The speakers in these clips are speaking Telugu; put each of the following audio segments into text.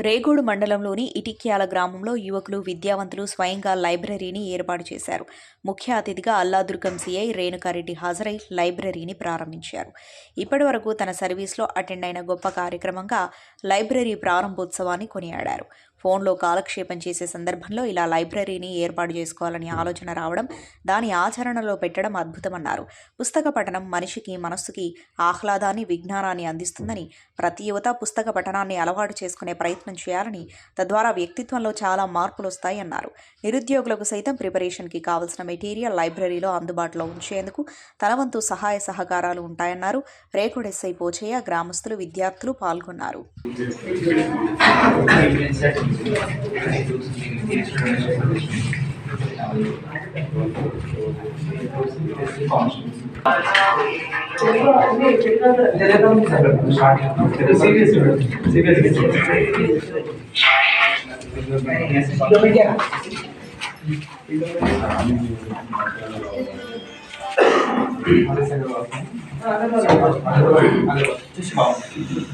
రేగోడు మండలంలోని ఇటిక్యాల గ్రామంలో యువకులు విద్యావంతులు స్వయంగా లైబ్రరీని ఏర్పాటు చేశారు. ముఖ్య అతిథిగా అల్లాదుర్గం సిఐ రేణుకారెడ్డి హాజరై లైబ్రరీని ప్రారంభించారు. ఇప్పటి వరకు తన సర్వీస్లో అటెండ్ అయిన గొప్ప కార్యక్రమంగా లైబ్రరీ ప్రారంభోత్సవాన్ని కొనియాడారు. ఫోన్లో కాలక్షేపం చేసే సందర్భంలో ఇలా లైబ్రరీని ఏర్పాటు చేసుకోవాలని ఆలోచన రావడం దాని ఆచరణలో పెట్టడం అద్భుతమన్నారు. పుస్తక పఠనం మనిషికి మనస్సుకి ఆహ్లాదాన్ని విజ్ఞానాన్ని అందిస్తుందని ప్రతి యువత పుస్తక పఠనాన్ని అలవాటు చేసుకునే ప్రయత్నం చేయాలని తద్వారా వ్యక్తిత్వంలో చాలా మార్పులు వస్తాయన్నారు నిరుద్యోగులకు సైతం ప్రిపరేషన్కి కావలసిన మెటీరియల్ లైబ్రరీలో అందుబాటులో ఉంచేందుకు తన వంతు సహాయ సహకారాలు ఉంటాయన్నారు. రేకుడు ఎస్ఐ పోచయ్య గ్రామస్తులు విద్యార్థులు పాల్గొన్నారు.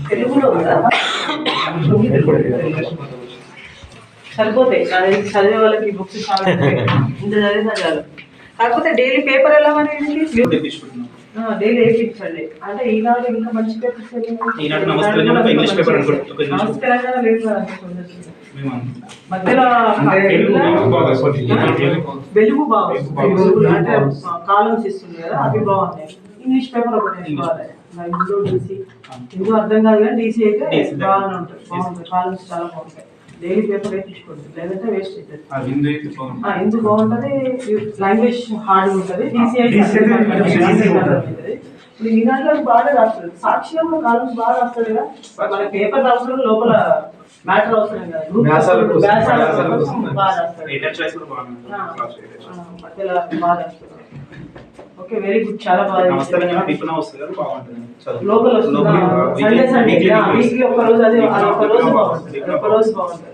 తెలుగులో ఉందా? సరిపోతాయి. అది చదివే వాళ్ళకి బుక్స్ చాలా. ఇంత చదివినా చాలు. కాకపోతే డైలీ పేపర్ ఎలా మరి డైలీ వేయించండి అంటే ఈనాడు ఇంకా మంచి పేపర్స్ తెలంగాణ లేదు మధ్యలో వెలుగు బాగుంది అంటే కాలమ్స్ ఇస్తుంది కదా అవి బాగున్నాయి ఇంగ్లీష్ పేపర్ ఒకటి హిందూ డీసీ హిందూ అర్థం కాదు కానీ డీసీ అయితే. బాగానే ఉంటుంది. బాగుంటుంది. కాలమ్స్ చాలా బాగుంటాయి. డైలీ పేపర్ వేయించుకోండి లేదంటే వేస్ట్ అవుతుంది ఆ హిందూ అయితే బాగుంది. ఆ, హిందూ బాగుంటుంది. లాంగ్వేజ్ హార్డ్ ఉంటుంది. అయితే అయితే. ఇప్పుడు ఈనాడులో బాగా రాస్తుంది సాక్షిలో కాలమ్స్ బాగా రాస్తాడు కదా. మన పేపర్ రావడం లోపల మ్యాటర్ అవసరం కదా. బాగా మధ్యలో బాగా రాస్తాడు ఓకే వెరీ గుడ్ చాలా బాగా. లోపల సండే. వీక్లీ ఒక రోజు అది ఒక రోజు బాగుంటుంది. ఒక రోజు బాగుంటుంది.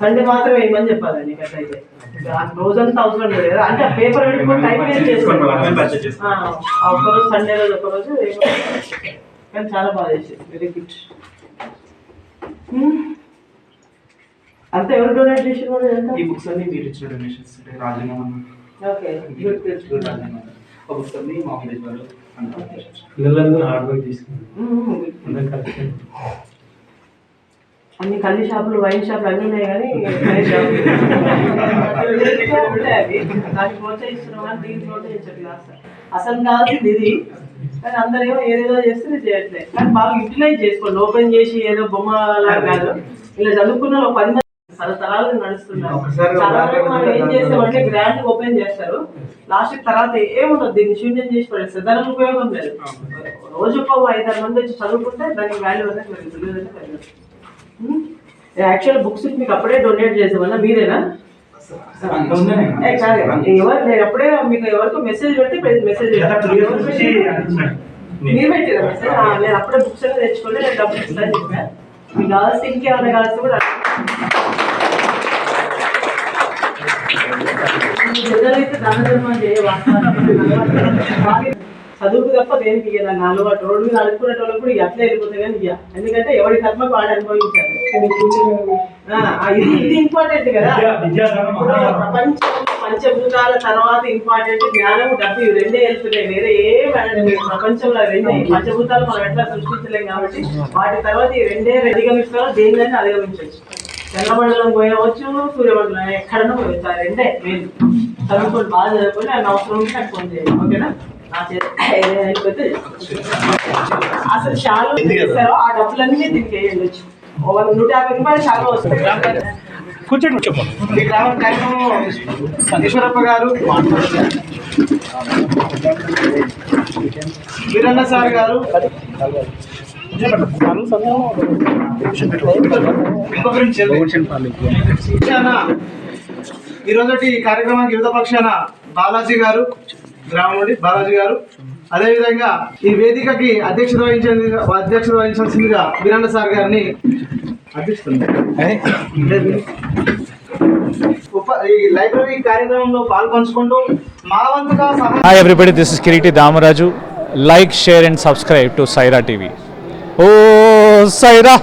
సండే మాత్రం వేయమని చెప్పాలండి అయితే? రోజంతా అవసరం లేదు కదా. అంటే పేపర్ పెట్టుకుని టైం వేస్ట్ సండే రోజు ఒక రోజు వేయమని. కానీ చాలా బాగా చేసేది వెరీ గుడ్ అంతా ఎవరు డొనేట్ చేసిన ఈ బుక్స్ అన్ని మీరు ఇచ్చిన డొనేషన్స్ రాజీనామా ఓకే. గుడ్ గుడ్ రాజీనామా ఒక బుక్స్ అన్ని మా విలేజ్ వాళ్ళు అందరూ పిల్లలందరూ హార్డ్ వర్క్ తీసుకున్నారు. అందరం కలిసి. అన్ని కల్లి షాపులు వైన్ షాపులు అన్నీ ఉన్నాయి కానీ దానికి ప్రోత్సహిస్తున్నాం కానీ దీనికి ప్రోత్సహించట్లేదు అసలు అసలు కావాల్సింది ఇది. కానీ అందరేమో ఏదేదో చేస్తే చేయట్లేదు కానీ బాగా యూటిలైజ్ చేసుకోండి. ఓపెన్ చేసి ఏదో బొమ్మ లాగా కాదు. ఇలా చదువుకున్న ఒక పది మంది తరతరాలు నడుస్తున్నారు చాలా వరకు మనం ఏం చేస్తామంటే గ్రాండ్ ఓపెన్ చేస్తారు. లాస్ట్ తర్వాత ఏముండదు దీన్ని శూన్యం చేసి పడేస్తారు దానికి ఉపయోగం లేదు. రోజు ఒక ఐదారు మంది వచ్చి చదువుకుంటే దానికి వాల్యూ అనేది పెరుగుతుంది యాక్చువల్ బుక్స్ మీకు అప్పుడే డొనేట్ చేసామన్నా మీరేనా. ఎవరు నేను అప్పుడే మీకు ఎవరికో మెసేజ్ పెడితే మెసేజ్ మీరు పెట్టారా? మెసేజ్ ఆ, నేను అప్పుడే బుక్స్ అనేది తెచ్చుకొని నేను డబ్బులు ఇస్తాను. చెప్పా మీకు కావాల్సి ఇంకేమైనా కావాల్సి కూడా దాన ధర్మం చదువుకు తప్ప దేనికి ఇయ్య నా అలవాటు. రోడ్డు మీద అడుక్కునే వాళ్ళకి కూడా ఇక అట్లే వెళ్ళిపోతాయి కానీ ఇయ్య. ఎందుకంటే ఎవరి కర్మకు వాడు అనుభవించాలి ఇది ఇంపార్టెంట్ కదా. ప్రపంచంలో పంచభూతాల తర్వాత ఇంపార్టెంట్ జ్ఞానం డబ్బు ఇవి రెండే వెళ్తున్నాయి. వేరే ఏం ప్రపంచంలో రెండే. పంచభూతాలు మనం ఎట్లా సృష్టించలేం కాబట్టి వాటి తర్వాత ఈ రెండే అధిగమిస్తారో దేనికైనా అధిగమించవచ్చు. చంద్రమండలం పోయినవచ్చు సూర్యమండలం ఎక్కడన్నా పోయవచ్చు ఆ రెండే మెయిన్ చదువుకొని బాగా చదువుకొని ఆయన అవసరం ఉంటే నాకు ఫోన్ చేయండి ఓకేనా? నా చేతి ఏదైనా అయిపోతే అసలు చాలా ఇస్తారో ఆ డబ్బులన్నీ దీనికి వేయండి ఒక నూట యాభై రూపాయలు చాలా వస్తాయి. కూర్చోండి చెప్పండి ఈ గ్రామ కార్యక్రమం ఈశ్వరప్ప గారు వీరన్న సార్ గారు. పక్షాన ఈ రోజుటి ఈ కార్యక్రమానికి వివిధ పక్షాన బాలాజీ గారు గ్రామం నుండి బాలాజీ గారు. అదేవిధంగా ఈ వేదికకి అధ్యక్షత వహించేది అధ్యక్షత వహించాల్సిందిగా వీరన్న సార్ గారిని ఉప- ఈ లైబ్రరీ కార్యక్రమంలో పాల్పంచుకుంటూ మా వంతుగా hi everybody this is Kireeti Damaraju like share and subscribe to Saira TV oh Sye Raa